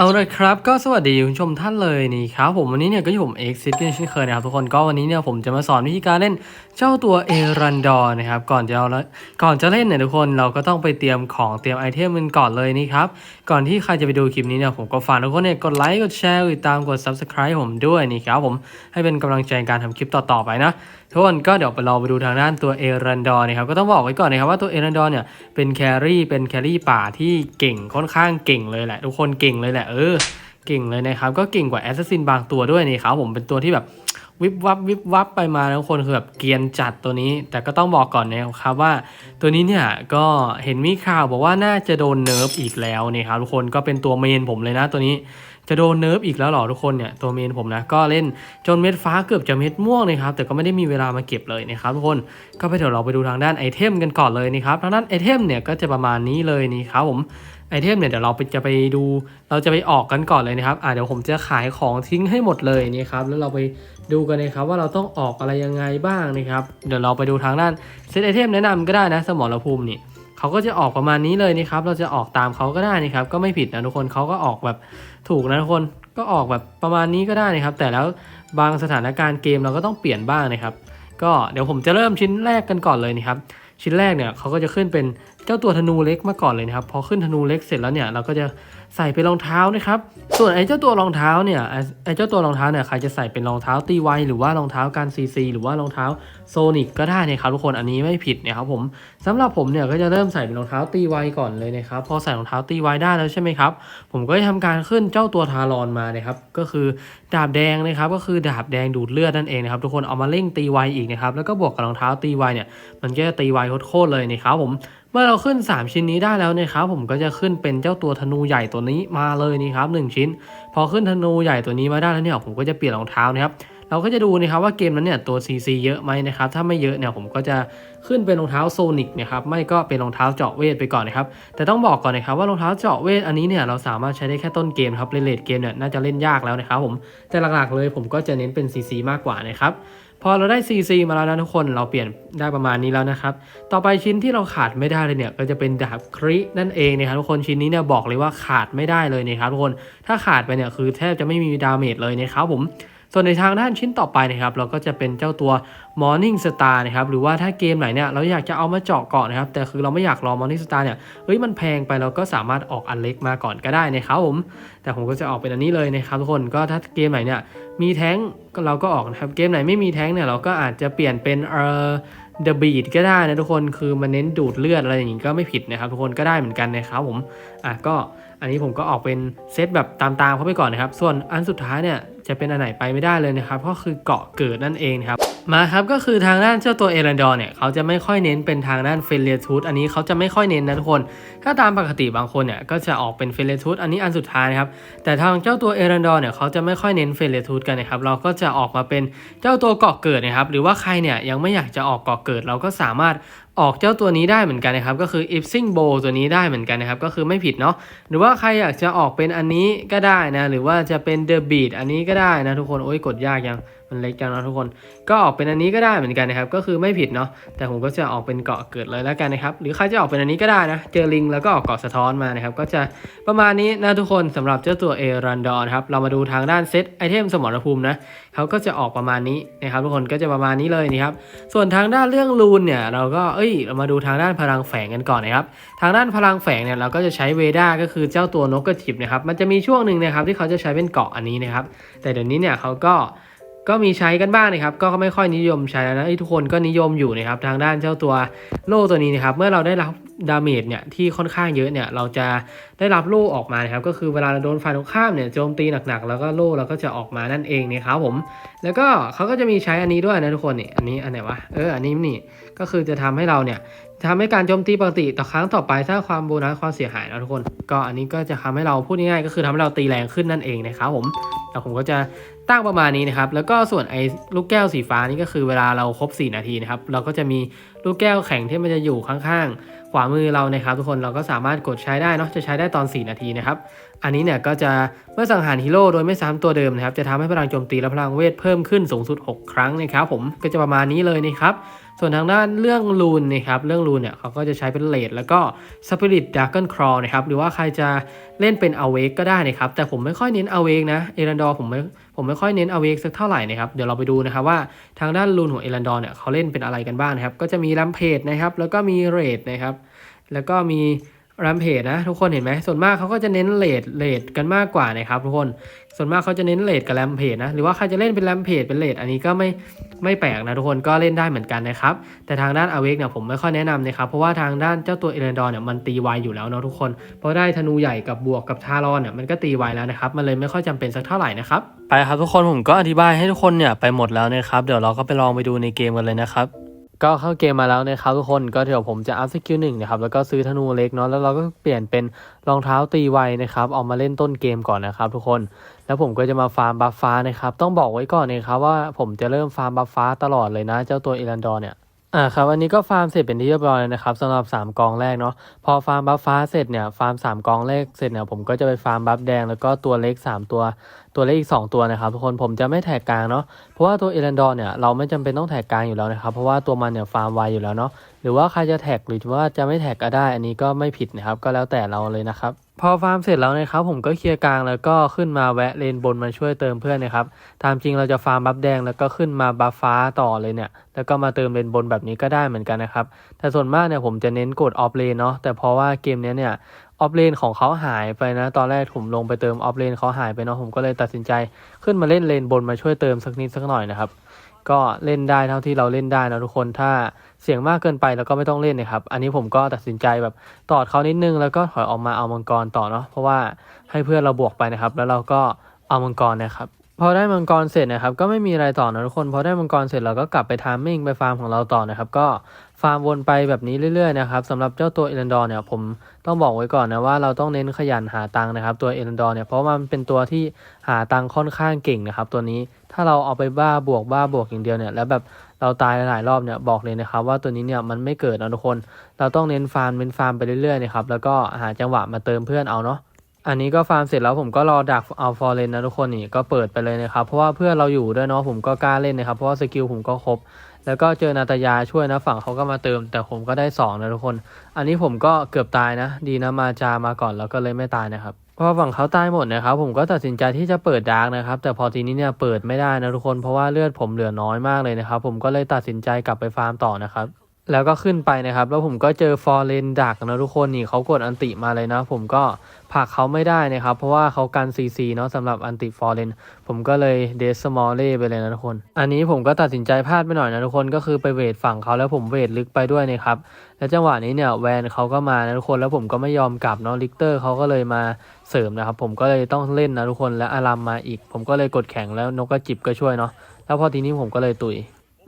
เอาเลยครับก็สวัสดีคุณผู้ชมท่านเลยนี่ครับผมวันนี้เนี่ยก็อยู่ผมเอ็กซิสเช่นเคยนะครับทุกคนก็วันนี้เนี่ยผมจะมาสอนวิธีการเล่นเจ้าตัวเอรันดอร์นะครับก่อนจะเอาละก่อนจะเล่นเนี่ยทุกคนเราก็ต้องไปเตรียมของเตรียมไอเทมมันก่อนเลยนี่ครับก่อนที่ใครจะไปดูคลิปนี้เนี่ยผมก็ฝากทุกคนเนี่ยกดไลค์กดแชร์กดติดตามกด subscribe ผมด้วยนี่ครับผมให้เป็นกำลังใจในการทำคลิปต่อๆไปนะ ทุกคนก็เดี๋ยวไปเราไปดูทางด้านตัวเอรันดอร์นะครับก็ต้องบอกไว้ก่อนนะครับว่าตัวเอรันดอร์เนี่ยเป็นแครี่เป็นแครี่ป่าที่เก่งค่อนข้างเก่งเลยแหละ ทุกคนเก่งเลยแหละเออเก่งเลยนะครับก็เก่งกว่าแอสซัสซินบางตัวด้วยนี่ครับผมเป็นตัวที่แบบวิบวับวิบวับไปมาแล้วคนคือแบบเกียนจัดตัวนี้ แต่ก็ต้องบอกก่อนนะครับว่า ตัวนี้เนี่ยก็เห็นมีข่าวบอกว่าน่าจะโดนเนิร์ฟอีกแล้วนี่ครับทุกคนก็เป็นตัวเมนผมเลยนะตัวนี้ จะโดนเนิร์ฟอีกแล้วหรอทุกคนเนี่ยตัวเมนผมนะก็เล่นจนเม็ดฟ้าเกือบจะเม็ดม่วงนะครับแต่ก็ไม่ได้มีเวลามาเก็บเลยนะครับทุกคนก็ไปเดี๋ยวเราไปดูทางด้านไอเทมกันก่อนเลยนะครับทางด้านไอเทมเนี่ยก็จะประมาณนี้เลยนี่ครับผมไอเทมเนี่ยเดี๋ยวเราไปจะไปดูเราจะไปออกกันก่อนเลยนะครับอ่าเดี๋ยวผมจะขายของทิ้งให้หมดเลยนี่ครับแล้วเราไปดูกันนะครับว่าเราต้องออกอะไรยังไงบ้างนะครับเดี๋ยวเราไปดูทางด้านเซตไอเทมแนะนำก็ได้นะสมรภูมินี่ เขาก็จะออกประมาณนี้เลยนี่ครับ เราจะออกตามเขาก็ได้นี่ครับ ก็ไม่ผิดนะทุกคนเขาก็ออกแบบถูกนะทุกคนก็ออกแบบประมาณนี้ก็ได้นะครับ แต่แล้วบางสถานการณ์เกมเราก็ต้องเปลี่ยนบ้างนะครับ ก็เดี๋ยวผมจะเริ่มชิ้นแรกกันก่อนเลยนะครับ ชิ้นแรกเนี่ยเขาก็จะขึ้นเป็น เจ้าตัวธนูเล็กมาก่อนเลยนะครับ พอขึ้นธนูเล็กเสร็จแล้วเนี่ยเราก็จะใส่เป็นรองเท้านะครับ ส่วนไอ้เจ้าตัวรองเท้าเนี่ยไอ้เจ้าตัวรองเท้าเนี่ยใครจะใส่เป็นรองเท้าตีไวหรือว่ารองเท้าการซีซีหรือว่ารองเท้าโซนิกก็ได้นะครับทุกคนอันนี้ไม่ผิดนะครับผมสำหรับผมเนี่ยก็จะเริ่มใส่เป็นรองเท้าตีไวก่อนเลยนะครับพอใส่รองเท้าตีไวได้แล้วใช่ไหมครับผมก็จะทำการขึ้นเจ้าตัวทารอนมานะครับก็คือดาบแดงนะครับก็คือดาบแดงดูดเลือดนั่นเองนะครับทุกคนเอามาเร่งตีไวอีกนะครับแล้วก็บวกกับรองเท้าตีไวเนี่ยมันก็จะตีไวโคตรเลยนะครับผม เมื่อเราขึ้น 3 ชิ้นนี้ได้แล้วนะครับผมก็จะขึ้นเป็นเจ้าตัวธนูใหญ่ตัวนี้มาเลยนี่ครับ1ชิ้น พอขึ้นธนูใหญ่ตัวนี้มาได้แล้วเนี่ยผมก็จะเปลี่ยนรองเท้านะครับเราก็จะดูนะครับว่าเกมนั้นเนี่ยตัว CC เยอะไหมนะครับถ้าไม่เยอะเนี่ยผมก็จะขึ้นเป็นรองเท้าโซนิกนะครับไม่ก็เป็นรองเท้าเจาะเวทไปก่อนนะครับแต่ต้องบอกก่อนนะครับว่ารองเท้าเจาะเวทอันนี้เนี่ยเราสามารถใช้ได้แค่ต้นเกมครับเลนเลดเกมเนี่ยน่าจะเล่นยากแล้วนะครับผมแต่หลักๆเลยผมก็จะเน้นเป็น CC มากกว่านะครับ พอเราได้ CC มาแล้วนะทุกคนเราเปลี่ยนได้ประมาณนี้แล้วนะครับ ต่อไปชิ้นที่เราขาดไม่ได้เลยเนี่ย ก็จะเป็นดาบครินั่นเองนะครับทุกคนชิ้นนี้เนี่ยบอกเลยว่าขาดไม่ได้เลยนะครับทุกคนถ้าขาดไปเนี่ยคือแทบจะไม่มีดาเมจเลยนะครับผม ส่วนในทางด้านชิ้นต่อไปนะครับ เราก็จะเป็นเจ้าตัว Morning Star นะครับ หรือว่าถ้าเกมไหนเนี่ยเราอยากจะเอามาเจาะเกาะนะครับ แต่คือเราไม่อยากรอ Morning Star เนี่ย เฮ้ยมันแพงไปเราก็สามารถออกอันเล็กมาก่อนก็ได้นะครับผม แต่ผมก็จะออกเป็นอันนี้เลยนะครับทุกคน ก็ถ้าเกมไหนเนี่ยมีแท้งเราก็ออกนะครับ เกมไหนไม่มีแท้งเนี่ยเราก็อาจจะเปลี่ยนเป็นเอ่อ The Beat ก็ได้นะทุกคนคือมันเน้นดูดเลือดอะไรอย่างงี้ก็ไม่ผิดนะครับ ทุกคนก็ได้เหมือนกันนะครับผมอะก็อันนี้ผมก็ออกเป็นเซตแบบตามๆเข้าไปก่อนนะครับ ส่วนอันสุดท้ายเนี่ย จะเป็นอันไหนไปไม่ได้เลยนะครับ ก็คือเกาะเกิดนั่นเองครับมาครับก็คือทางด้านเจ้าตัวเอรันดอร์เนี่ยเขาจะไม่ค่อยเน้นเป็นทางด้านเฟลเลทูดอันนี้เขาจะไม่ค่อยเน้นนะทุกคน ถ้าตามปกติบางคนเนี่ยก็จะออกเป็นเฟลเลทูดอันนี้อันสุดท้ายนะครับแต่ทางเจ้าตัวเอรันดอร์เนี่ยเขาจะไม่ค่อยเน้นเฟลเลทูดกันนะครับเราก็จะออกมาเป็นเจ้าตัวเกาะเกิดนะครับหรือว่าใครเนี่ยยังไม่อยากจะออกเกาะเกิดเราก็สามารถออกเจ้าตัวนี้ได้เหมือนกันนะครับ ก็คือ i p s i n g bow ตัวนี้ได้เหมือนกันนะครับ ก็คือไม่ผิดเนาะหรือว่าใครอยากจะออกเป็นอันนี้ก็ได้นะ หรือว่าจะเป็น the beat อันนี้ก็ได้นะทุกคนโอ้ยกดยากยัง มันเล็กจังนะทุกคน ก็ออกเป็นอันนี้ก็ได้เหมือนกันนะครับ ก็คือไม่ผิดเนาะ แต่ผมก็จะออกเป็นเกาะเกิดเลยแล้วกันนะครับ หรือใครจะออกเป็นอันนี้ก็ได้นะ เจอลิงแล้วก็ออกเกาะสะท้อนมานะครับ ก็จะประมาณนี้นะทุกคนสำหรับเจ้าตัวเอรันดอนครับ เรามาดูทางด้านเซตไอเทมสมรภูมินะเขาก็จะออกประมาณนี้นะครับทุกคน ก็จะประมาณนี้เลยนี่ครับ ส่วนทางด้านเรื่องรูนเนี่ยเราก็เอ้ย เรามาดูทางด้านพลังแฝงกันก่อนนะครับ ทางด้านพลังแฝงเนี่ยเราก็จะใช้เวด้าก็คือเจ้าตัวนกกระจิบนะครับ มันจะมีช่วงหนึ่งนะครับที่เขาจะใช้เป็นเกาะอันนี้นะครับ แต่เดี๋ยวนี้เนี่ยเขาก็ ก็มีใช้กันบ้างนะครับ ก็ไม่ค่อยนิยมใช้แล้วนะทุกคนก็นิยมอยู่นะครับทางด้านเจ้าตัวโล่ตัวนี้นะครับ เมื่อเราได้รับดาเมจเนี่ยที่ค่อนข้างเยอะเนี่ยเราจะได้รับโล่ออกมานะครับ ก็คือเวลาเราโดนฝ่ายตรงข้ามเนี่ยโจมตีหนักๆ แล้วก็โล่เราก็จะออกมานั่นเองนะครับผม แล้วก็เขาก็จะมีใช้อันนี้ด้วยนะทุกคนนี่อันนี้อันไหนวะเอออันนี้นี่ ก็คือจะทำให้เราเนี่ยทำให้การโจมตีปกติต่อครั้งต่อไปสร้างความโบนัสความเสียหายนะทุกคน ก็อันนี้ก็จะทำให้เราพูดง่ายๆก็คือทำให้เราตีแรงขึ้นนั่นเองนะครับผมแต่ผมก็จะตั้งประมาณนี้นะครับ แล้วก็ส่วนไอ้ลูกแก้วสีฟ้านี่ก็คือเวลาเราครบ 4 นาทีนะครับ เราก็จะมีลูกแก้วแข็งที่มันจะอยู่ข้างๆ ขวามือเรานะครับ ทุกคน เราก็สามารถกดใช้ได้เนาะ จะใช้ได้ตอน 4 นาทีนะครับ อันนี้เนี่ยก็จะเมื่อสังหารฮีโร่โดยไม่ซ้ำตัวเดิมนะครับ จะทำให้พลังโจมตีและพลังเวทเพิ่มขึ้นสูงสุด 6 ครั้งนะครับผมก็จะประมาณนี้เลยนะครับ ส่วนทางด้านเรื่องรูนนะครับเรื่องรูนเนี่ยเขาก็จะใช้เป็นเลดแล้วก็สปิริตดักเกิลครอนะครับหรือว่าใครจะเล่นเป็นอเวกก็ได้นะครับ แต่ผมไม่ค่อยเน้นอเวกนะเอรันดอร์ผมไม่ผมไม่ค่อยเน้นอเวกสักเท่าไหร่นะครับเดี๋ยวเราไปดูนะครับว่าทางด้านรูนของเอรันดอร์เนี่ยเขาเล่นเป็นอะไรกันบ้างนะครับก็จะมีลัมเพจนะครับแล้วก็มีเรดนะครับแล้วก็มี รัมเพจนะทุกคนเห็นไหมส่วนมากเขาก็จะเน้นเลดเลดกันมากกว่านะครับทุกคนส่วนมากเขาจะเน้นเลดกับแรมเพจนะหรือว่าใครจะเล่นเป็นแรมเพจเป็นเลดอันนี้ก็ไม่ไม่แปลกนะทุกคนก็เล่นได้เหมือนกันนะครับแต่ทางด้านอเวกเนี่ยผมไม่ค่อยแนะนำนะครับเพราะว่าทางด้านเจ้าตัวเอเรนดอร์เนี่ยมันตีไวอยู่แล้วเนาะทุกคนเพราะได้ธนูใหญ่กับบวกกับทารอนเนี่ยมันก็ตีไวแล้วนะครับมันเลยไม่ค่อยจำเป็นสักเท่าไหร่นะครับไปครับทุกคนผมก็อธิบายให้ทุกคนเนี่ยไปหมดแล้วนะครับเดี๋ยวเราก็ไปลองไปดูในเกมกันเลยนะครับ ก็เข้าเกมมาแล้วนะครับทุกคนก็เดี๋ยวผมจะอัพสกิลหนึ่งนะครับแล้วก็ซื้อธนูเล็กเนาะแล้วเราก็เปลี่ยนเป็นรองเท้าตีไวนะครับออกมาเล่นต้นเกมก่อนนะครับทุกคน แล้วผมก็จะมาฟาร์มบัฟฟ้านะครับต้องบอกไว้ก่อนนะครับว่าผมจะเริ่มฟาร์มบัฟฟ้าตลอดเลยนะ เจ้าตัวเอรันดอร์เนี่ย อ่าครับอันนี้ก็ฟาร์มเสร็จเป็นที่เรียบร้อยแล้วนะครับสำหรับ 3 กองแรกเนาะพอฟาร์มบัฟฟ้าเสร็จเนี่ยฟาร์ม 3 กองแรกเสร็จเนี่ยผมก็จะไปฟาร์มบัฟแดงแล้วก็ตัวเล็ก 3 ตัวตัวเล็กอีก 2 ตัวนะครับทุกคนผมจะไม่แท็กกลางเนาะเพราะว่าตัวเอรันดอร์เนี่ยเราไม่จำเป็นต้องแท็กกลางอยู่แล้วนะครับเพราะว่าตัวมันเนี่ยฟาร์มไวอยู่แล้วเนาะหรือว่าใครจะแท็กหรือว่าจะไม่แท็กก็ได้ อันนี้ก็ไม่ผิดนะครับก็แล้วแต่เราเลยนะครับ พอฟาร์มเสร็จแล้วนะครับผมก็เคลียร์กลางแล้วก็ขึ้นมาแวะเลนบนมาช่วยเติมเพื่อนนะครับตามจริงเราจะฟาร์มบัฟแดงแล้วก็ขึ้นมาบัฟฟ้าต่อเลยเนี่ยแล้วก็มาเติมเลนบนแบบนี้ก็ได้เหมือนกันนะครับแต่ส่วนมากเนี่ยผมจะเน้นกดออฟเลนเนาะแต่เพราะว่าเกมเนี้ยเนี่ยออฟเลนของเขาหายไปนะ ตอนแรกผมลงไปเติมออฟเลนเขาหายไปเนาะผมก็เลยตัดสินใจ ขึ้นมาเล่นเลนบนมาช่วยเติมสักนิดสักหน่อยนะครับ ก็เล่นได้เท่าที่เราเล่นได้นะทุกคนถ้าเสียงมากเกินไปเราก็ไม่ต้องเล่นนะครับ อันนี้ผมก็ตัดสินใจแบบตอดเขานิดนึงแล้วก็ถอยออกมาเอามังกรต่อเนาะเพราะว่าให้เพื่อนเราบวกไปนะครับ แล้วเราก็เอามังกรนะครับ พอได้มังกรเสร็จนะครับก็ไม่มีอะไรต่อนะทุกคนพอได้มังกรเสร็จเราก็กลับไปทามมิ่งไปฟาร์มของเราต่อนะครับก็ฟาร์มวนไปแบบนี้เรื่อยๆนะครับสำหรับเจ้าตัวเอรันดอร์เนี่ยผมต้องบอกไว้ก่อนนะว่าเราต้องเน้นขยันหาตังค์นะครับตัวเอรันดอร์เนี่ยเพราะว่ามันเป็นตัวที่หาตังค์ค่อนข้างเก่งนะครับตัวนี้ถ้าเราเอาไปบ้าบวกบ้าบวกอย่างเดียวเนี่ยแล้วแบบเราตายหลายรอบเนี่ยบอกเลยนะครับว่าตัวนี้เนี่ยมันไม่เกิดนะทุกคน เราต้องเน้นฟาร์มเน้นฟาร์มไปเรื่อยๆนะครับแล้วก็หาจังหวะมาเติมเพื่อนเอาเนาะ อันนี้ก็ฟาร์มเสร็จแล้วผมก็รอดักเอาฟอร์เรนนะทุกคนนี่ก็เปิดไปเลยนะครับ เพราะว่าเพื่อเราอยู่ด้วยเนาะผมก็กล้าเล่นนะครับ เพราะว่าสกิลผมก็ครบ แล้วก็เจอนาตายาช่วยนะฝั่งเขาก็มาเติม แต่ผมก็ได้ 2 นะทุกคน อันนี้ผมก็เกือบตายนะ ดีนะมาจามาก่อนแล้วก็เลยไม่ตายนะครับพอฝั่งเขาตายหมดนะครับผมก็ตัดสินใจที่จะเปิดดาร์กนะครับแต่พอทีนี้เนี่ยเปิดไม่ได้นะทุกคนเพราะว่าเลือดผมเหลือน้อยมากเลยนะครับผมก็เลยตัดสินใจกลับไปฟาร์มต่อนะครับ แล้วก็ขึ้นไปนะครับ แล้วผมก็เจอฟอร์เรนดักนะทุกคนนี่เขากดอันติมาเลยนะ ผมก็ผักเขาไม่ได้นะครับ เพราะว่าเขากันซีซีเนาะสำหรับอันติฟอร์เรนผมก็เลยเดสมอลเล่ไปเลยนะทุกคน อันนี้ผมก็ตัดสินใจพลาดไปหน่อยนะทุกคนก็คือไปเวทฝั่งเขาแล้วผมเวทลึกไปด้วยนะครับ แล้วจังหวะนี้เนี่ยแวนเขาก็มานะทุกคนแล้วผมก็ไม่ยอมกลับเนาะลิกเตอร์เขาก็เลยมาเสริมนะครับ ผมก็เลยต้องเล่นนะทุกคนและอารามมาอีก ผมก็เลยกดแข่งแล้วนกกระจิบก็ช่วยเนาะแล้วพอทีนี้ผมก็เลยตุย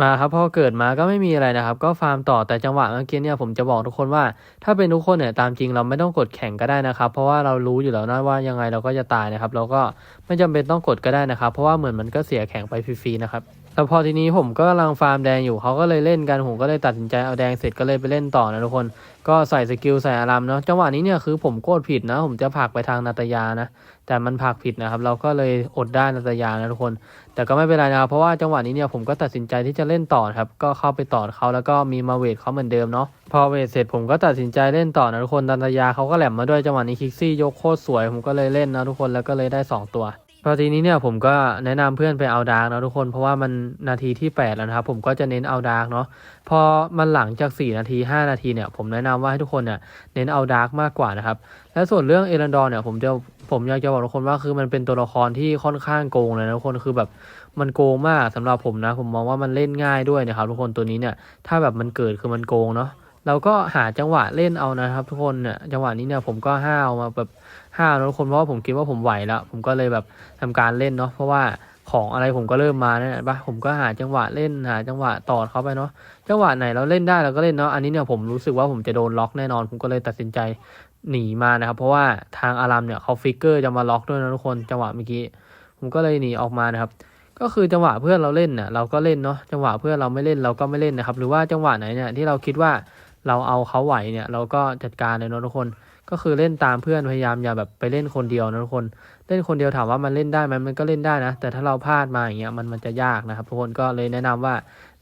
มาครับพอเกิดมาก็ไม่มีอะไรนะครับ ก็ฟาร์มต่อแต่จังหวะเมื่อกี้เนี่ยผมจะบอกทุกคนว่า ถ้าเป็นทุกคนเนี่ยตามจริงเราไม่ต้องกดแข่งก็ได้นะครับ เพราะว่าเรารู้อยู่แล้วนะว่ายังไงเราก็จะตายนะครับ เราก็ไม่จำเป็นต้องกดก็ได้นะครับ เพราะว่าเหมือนมันก็เสียแข่งไปฟรีๆนะครับ แต่พอทีนี้ผมก็กำลังฟาร์มแดงอยู่เขาก็เลยเล่นกันผมก็เลยตัดสินใจเอาแดงเสร็จก็เลยไปเล่นต่อนะทุกคน ก็ใส่สกิลใส่อารามเนาะจังหวะนี้เนี่ยคือผมโกดผิดนะ ผมจะผักไปทางนาตยานะ แต่มันผักผิดนะครับ เราก็เลยอดได้นาตยานะทุกคน แต่ก็ไม่เป็นไรนะเพราะว่าจังหวะนี้เนี่ยผมก็ตัดสินใจที่จะเล่นต่อครับก็เข้าไปต่อเขาแล้วก็มีมาเวทเขาเหมือนเดิมเนาะพอเวทเสร็จผมก็ตัดสินใจเล่นต่อนะทุกคนดันตยาเขาก็แหลมมาด้วยจังหวะนี้คิกซี่ยกโคตรสวยผมก็เลยเล่นนะทุกคนแล้วก็เลยได้ 2 ตัว อทีนี้เนี่ยผมก็แนะนำเพื่อนไปเอาดาร์กนะทุกคน เพราะว่ามันนาทีที่ 8 แล้วนะครับ ผมก็จะเน้นเอาดาร์กเนาะพอมันหลังจาก 4 นาที 5 นาทีเนี่ยผมแนะนำว่าให้ทุกคนเนี่ยเน้นเอาดาร์กมากกว่านะครับ และส่วนเรื่องเอรันดอร์เนี่ยผมจะผมอยากจะบอกทุกคนว่าคือมันเป็นตัวละครที่ค่อนข้างโกงเลยนะทุกคนคือแบบมันโกงมากสำหรับผมนะ ผมมองว่ามันเล่นง่ายด้วยนะครับทุกคนตัวนี้เนี่ยถ้าแบบมันเกิดคือมันโกงเนาะ เราก็หาจังหวะเล่นเอานะครับ ทุกคนเนี่ยจังหวะนี้เนี่ยผมก็ห้าวมาแบบห้าวนะทุกคนเพราะว่าผมคิดว่าผมไหวแล้ว ผมก็เลยแบบทำการเล่นเนาะเพราะว่าของอะไรผมก็เริ่มมาเนี่ยปะผมก็หาจังหวะเล่นหาจังหวะต่อเข้าไปเนาะจังหวะไหนเราเล่นได้เราก็เล่นเนาะอันนี้เนี่ยผมรู้สึกว่าผมจะโดนล็อกแน่นอน ผมก็เลยตัดสินใจหนีมานะครับ เพราะว่าทางอารามเนี่ยเขาฟิกเกอร์จะมาล็อกด้วยนะทุกคนจังหวะเมื่อกี้ผมก็เลยหนีออกมานะครับ ก็คือจังหวะเพื่อนเราเล่นเนี่ยเราก็เล่นเนาะจังหวะเพื่อนเราไม่เล่นเราก็ไม่เล่นนะครับ หรือว่าจังหวะไหนเนี่ยที่เราคิดว่า เราเอาเขาไหวเนี่ย เราก็จัดการเลยนะทุกคน ก็คือเล่นตามเพื่อนพยายามอย่าแบบไปเล่นคนเดียวนะทุกคน เล่นคนเดียวถามว่ามันเล่นได้ไหมมันก็เล่นได้นะ แต่ถ้าเราพลาดมาอย่างเงี้ยมันมันจะยากนะครับทุกคนก็เลยแนะนำว่า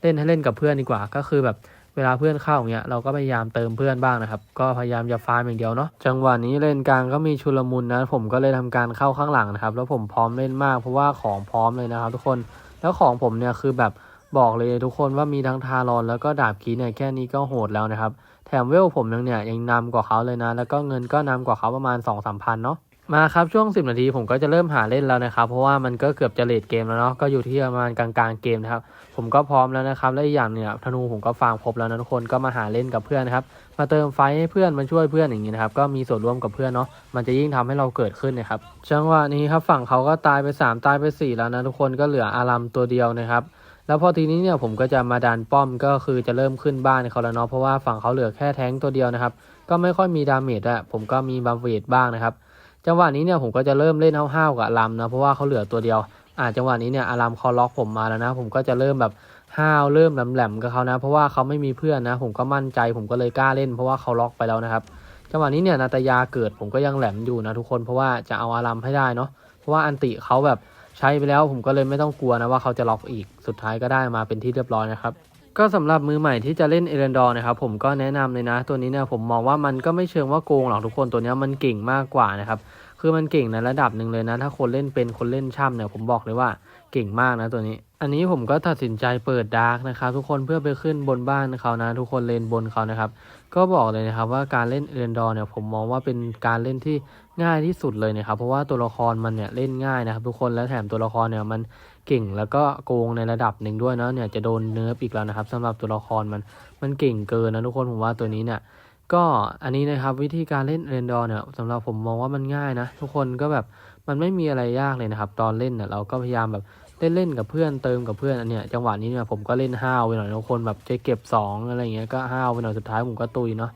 เล่นให้เล่นกับเพื่อนดีกว่า ก็คือแบบเวลาเพื่อนเข้าอย่างเงี้ยเราก็พยายามเติมเพื่อนบ้างนะครับ ก็พยายามอย่าฟาร์มอย่างเดียวเนาะจังหวะนี้เล่นกลางก็มีชุลมุนนะผมก็เลยทำการเข้าข้างหลังนะครับ แล้วผมพร้อมเล่นมากเพราะว่าของพร้อมเลยนะครับ ทุกคนแล้วของผมเนี่ยคือแบบ บอกเลยทุกคนว่ามีทั้งทารอนแล้วก็ดาบคีเนี่ยแค่นี้ก็โหดแล้วนะครับ แถมเวลผมยังเนี่ยยังนำกว่าเขาเลยนะ แล้วก็เงินก็นำกว่าเขาประมาณ2องสามพันเนาะมาครับช่วง 10 นาทีผมก็จะเริ่มหาเล่นแล้วนะครับเพราะว่ามันก็เกือบจะเลดเกมแล้วเนาะก็อยู่ที่ประมาณกลางๆเกมนะครับผมก็พร้อมแล้วนะครับและอีกอย่างเนี่ยธนูผมก็ฟาร์มครบแล้วนะทุกคนก็มาหาเล่นกับเพื่อนนะครับมาเติมไฟให้เพื่อนมาช่วยเพื่อนอย่างนี้นะครับก็มีส่วนร่วมกับเพื่อนเนาะมันจะยิ่งทำให้เราเกิดขึ้นนะครับจังหวะนี้ครับฝั่งเขาก็ตายไป 3 ตายไป 4 แล้วนะทุกคนก็เหลืออารัมตัวเดียวนะครับ แล้วพอทีนี้เนี่ยผมก็จะมาดันป้อมก็คือจะเริ่มขึ้นบ้านเขาแล้วเนาะเพราะว่าฝั่งเขาเหลือแค่แท้งตัวเดียวนะครับ ก็ไม่ค่อยมีดาเมจอะผมก็มีบัฟเวทบ้างนะครับ จังหวะนี้เนี่ยผมก็จะเริ่มเล่นห้าวๆกับอารัมนะเพราะว่าเขาเหลือตัวเดียวอ่าจังหวะนี้เนี่ยอารัมเขาล็อกผมมาแล้วนะ ผมก็จะเริ่มแบบห้าวเริ่มแหลมๆกับเขานะ เพราะว่าเขาไม่มีเพื่อนนะ ผมก็มั่นใจผมก็เลยกล้าเล่น เพราะว่าเขาล็อกไปแล้วนะครับจังหวะนี้เนี่ยนาตยาเกิดผมก็ยังแหลมอยู่นะทุกคนเพราะว่าจะเอาอารัมให้ได้เนาะเพราะว่าอันติเขาแบบ ใช้ไปแล้วผมก็เลยไม่ต้องกลัวนะว่าเขาจะล็อกอีกสุดท้ายก็ได้มาเป็นที่เรียบร้อยนะครับ ก็สำหรับมือใหม่ที่จะเล่นเอเรนดอร์นะครับผมก็แนะนำเลยนะ ตัวนี้เนี่ยผมมองว่ามันก็ไม่เชิงว่าโกงหรอกทุกคนตัวนี้มันเก่งมากกว่านะครับคือมันเก่งในระดับหนึ่งเลยนะ ถ้าคนเล่นเป็นคนเล่นช่ำเนี่ยผมบอกเลยว่าเก่งมากนะตัวนี้ อันนี้ผมก็ตัดสินใจเปิดดาร์กนะครับทุกคนเพื่อไปขึ้นบนบ้านเขานะ ทุกคนเลนบนเขานะครับ ก็บอกเลยนะครับว่าการเล่นเอเรนดอร์เนี่ยผมมองว่าเป็นการเล่นที่ ง่ายที่สุดเลยนะครับ เพราะว่าตัวละครมันเนี่ยเล่นง่ายนะครับ ทุกคนและแถมตัวละครเนี่ยมันเก่งแล้วก็โกงในระดับหนึ่งด้วยนะเนี่ยจะโดนเนิร์ฟอีกแล้วนะครับสำหรับตัวละครมันมันเก่งเกินนะทุกคนผมว่าตัวนี้เนี่ยก็อันนี้นะครับวิธีการเล่นเรนดอร์เนี่ยสำหรับผมมองว่ามันง่ายนะ ทุกคนก็แบบมันไม่มีอะไรยากเลยนะครับ ตอนเล่นเนี่ยเราก็พยายามแบบเล่นเล่นกับเพื่อนเติมกับเพื่อนอันเนี้ยจังหวะนี้เนี่ยผมก็เล่นห้าวไปหน่อยทุกคนแบบจะเก็บสองอะไรเงี้ยก็ห้าวไปหน่อยสุดท้ายผมก็ตุยเนาะ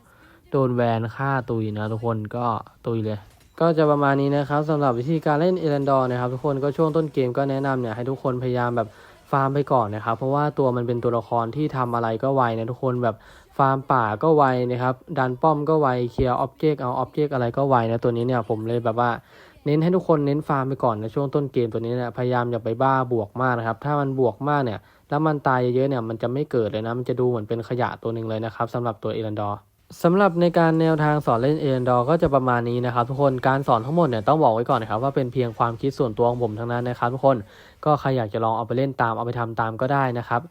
โดนแวนฆ่าตุยนะทุกคนก็ตุยเลย ก็จะประมาณนี้นะครับสำหรับวิธีการเล่นเอเรนดอร์นะครับ ทุกคนก็ช่วงต้นเกมก็แนะนำเนี่ยให้ทุกคนพยายามแบบฟาร์มไปก่อนนะครับ เพราะว่าตัวมันเป็นตัวละครที่ทำอะไรก็ไวนะทุกคนแบบฟาร์มป่าก็ไวนะครับดันป้อมก็ไวเคลียร์ออบเจกต์เอาออบเจกต์อะไรก็ไวนะตัวนี้เนี่ยผมเลยแบบว่าเน้นให้ทุกคนเน้นฟาร์มไปก่อนในช่วงต้นเกมตัวนี้เนี่ยพยายามอย่าไปบ้าบวกมากนะครับ ถ้ามันบวกมากเนี่ยแล้วมันตายเยอะๆเนี่ยมันจะไม่เกิดเลยนะมันจะดูเหมือนเป็นขยะตัวหนึ่งเลยนะครับสำหรับตัวเอรันดอร์ สำหรับในการแนวทางสอนเล่นเอรันดอร์ก็จะประมาณนี้นะครับทุกคนการสอนทั้งหมดเนี่ยต้องบอกไว้ก่อนนะครับว่าเป็นเพียงความคิดส่วนตัวของผมทั้งนั้นนะครับทุกคนก็ใครอยากจะลองเอาไปเล่นตามเอาไปทำตามก็ได้นะครับ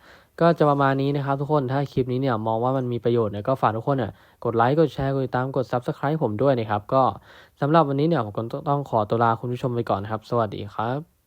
ก็จะประมาณนี้นะครับทุกคนถ้าคลิปนี้เนี่ยมองว่ามันมีประโยชน์เนี่ยก็ฝากทุกคนเนี่ยกดไลค์กดแชร์กดติดตามกด subscribe ผมด้วยนะครับก็สำหรับวันนี้เนี่ยผมก็ต้องขอตัวลาคุณผู้ชมไปก่อนนะครับ สวัสดีครับ